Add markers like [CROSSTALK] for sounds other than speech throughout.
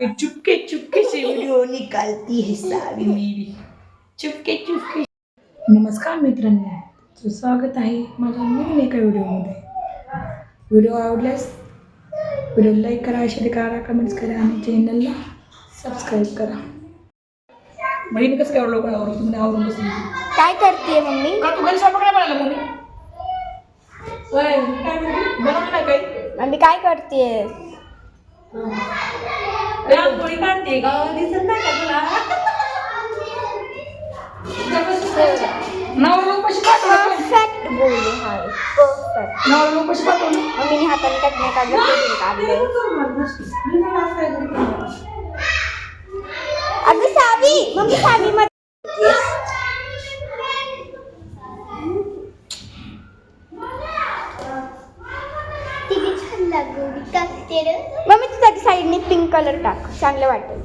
चुपके चुपके से video निकालती है [LAUGHS] सावी मेरी। चुपके चुपके। नमस्कार मित्रांनो तुझं स्वागत आहे माझ्या नवीन एका व्हिडिओमध्ये. व्हिडिओ आवडल्यास व्हिडिओ लाईक करा शेअर करा कमेंट्स करा आणि चॅनलला सबस्क्राईब करा. बहिणी कसं काय लोक आवडतो तुम्ही आवडून बसली. काय करते मम्मी? का तू घरी स्वयंपाक नाही बनायला मुली होय, काय? बनवलं नाही काही? मम्मी काय करते रांगोळी काढते का दिसत नाही का तुला? नवरा उपाशी पाठवलं परफेक्ट बोलली हा परफेक्ट नवरा उपाशी पाठवलं मम्मीने हाताने कटणे काढलं पेरून काढलं अगं सावी मम्मी सावी मध्ये मम्मी तू त्याच्या साईडने पिंक कलर टाक. चांगलं वाटेल.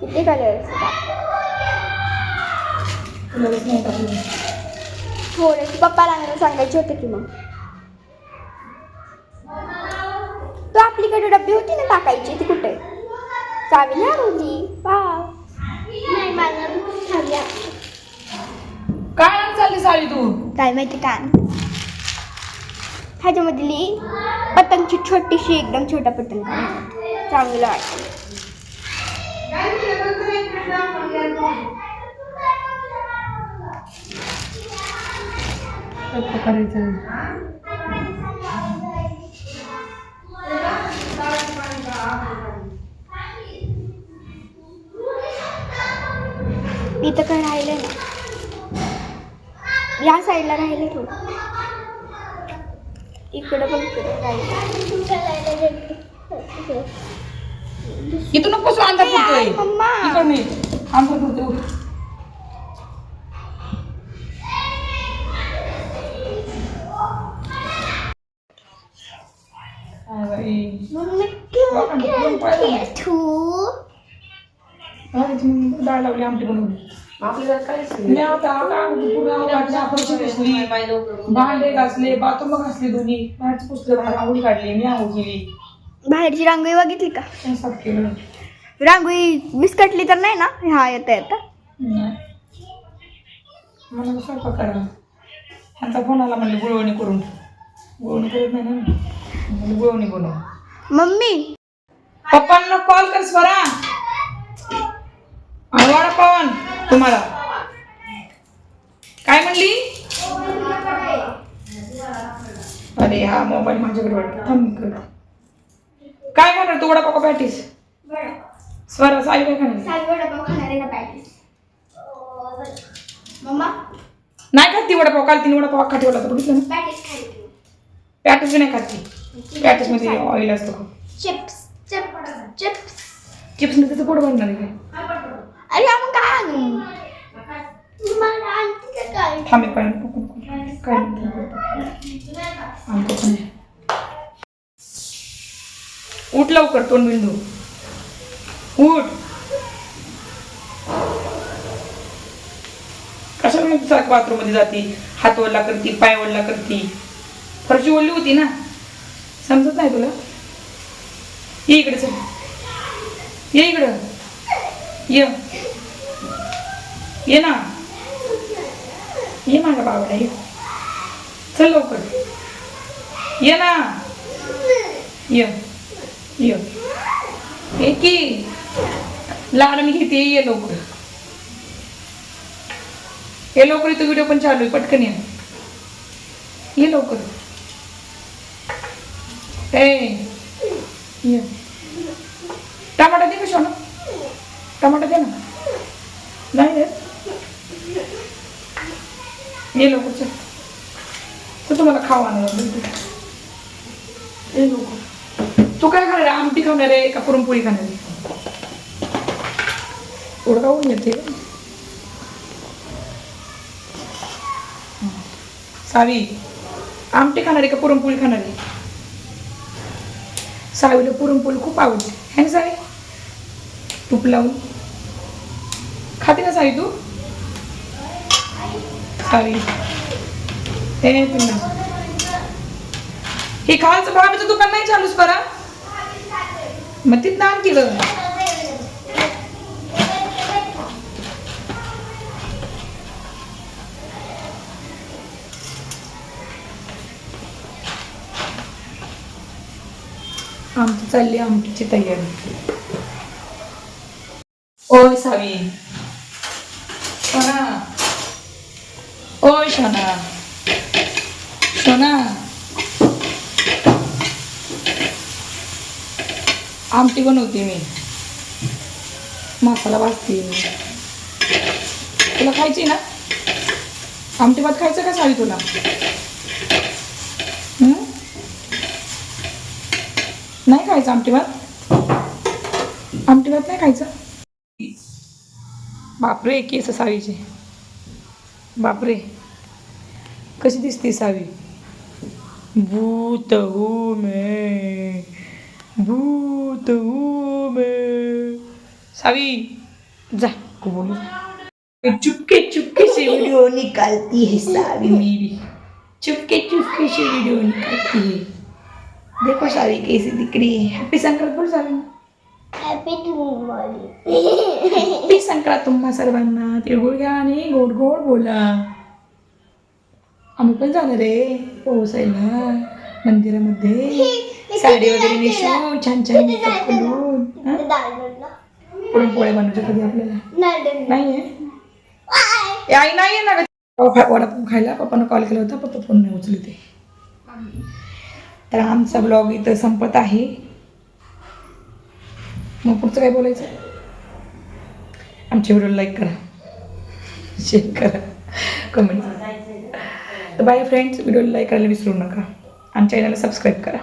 किती कलर. थोडेसे पप्पा लागणार सांगायचे होते की मग. तू आपलीकडे डब्बी होती ना टाकायची? ती कुठे? चावी ना होती काय चालली साडी तू? काय माहिती काय ह्याच्यामधली पतंगची छोटीशी एकदम छोटा पतंग. चांगलं वाटतं इथं काय राहिलं ना या साईडला राहिलं थोडं. इकडं पण इकडं राहिलं इथून नको बसू, अंधार ए, पडतोय. आई, मम्मा. इकडं ठू. भाजीची मग डाळ लावली. आमटी बनवली मी आता आता पूर्ण आवडली, फरशी पुसली भांडे घासले बाथरूम घासले दोन्ही. बाहेरची पुसले बाहेर आवडी काढली मी केली. बाहेरची रांगोळी बघितली का? साफ केलं. रांगोळी विस्कटली तर नाही ना? हा येता येता. नाही. मला स्वयंपाक करा ह्यांचा फोन आला म्हणले गुळवणी करून गुळवणी करत नाही ना म्हणलं गुळवणी बनव. मम्मी! पप्पांना कॉल कर स्वरा. आवाडा पवन तुम्हाला. काय म्हणली? अरे हा मोबाईल माझ्याकडे वाटतं थांब. काय खाणार तू? वडापाव पॅटीस? स्वरा साई काय खाणार? नाही खाती वडापाव. काल तिने वडापाव अख्खा ठेवला होता बघितलं ना? पॅटीस नाही खाती पॅटीसमध्ये ऑइल असतं खूप. Chips chips chips. चिप्समध्ये पोट भरणार आहे काय अरे आपण काय आणू थांब पण उठ लवकर तोंड बिंदू उठ. कशाला मग सारखं बाथरूममध्ये जाते? हात ओढला करती पाय ओढला करती. फरशी ओढली होती ना? समजत नाही तुला? ये इकडे चल. ये इकडं. ये. ये ना. ये माझा बाबाला ये चल लवकर. ये ना. ये. ये. की. लहान मी घेते ये लवकर. ये लवकर तो व्हिडिओ पण चालू आहे पटकन ये. ये लवकर. ए. ये. टमाटा दे कशा ना टमाटा दे ना. नाही रे ये लवकर चल तर तुम्हाला खावा ये लवकर तू काय खाणार आहे आमटी खाणार आहे का पुरणपोळी खाणार आहे उडकावून येते सावी आमटी खाणार आहे का पुरणपोळी खाणार आहे सावीला पुरणपोळी खूप आवडते है ना सावी तूप लावून खाते ना सावी तू सावी हे पुन्हा हे खावाचं भावाचं दुकान नाही चालूच करा मग तिथं आण की आमची चालली आमटीची तयारी ओय सावी सोना ओय आमटी बनवते मी. मसाला भाजते मी. तुला खायची ना? आमटी भात खायचं का सावी तुला? नाही खायचं आमटी भात? आमटी भात नाही खायचं? बापरे केस सावीचे. बापरे. कशी दिसते सावी? भूत हूँ मैं भूत हूँ मैं सावी जा. को बोलो चुपके चुपके से वीडियो निकालती है सावी. मेरी. चुपके चुपके से वीडियो निकालती है. देखो सावी कैसी दिख रही है. हैप्पी संक्रांत बोल सावी. हैप्पी संक्रांत तुम्हा सर्वांना. तिळगुळ घ्या आणि गोड गोड बोला. आम्ही पण जाणार आहे पोहोचायला मंदिरामध्ये. साडी वगैरे नेसून छान छान मेकअप करून? पुरणपोळ्या बनवायच्या कधी आपल्याला. नाही आहे आई नाही आहे ना वडापाव खायला पप्पानं कॉल केला होता पप्पा फोन नाही उचलते. ते तर आमचा ब्लॉग इथं संपत आहे. मग पुढचं काय बोलायचं? आमच्या व्हिडिओला लाईक करा. शेअर करा. कमेंट तर बाय फ्रेंड्स व्हिडिओला लाईक करायला विसरू नका. आणि चॅनलला सबस्क्राईब करा.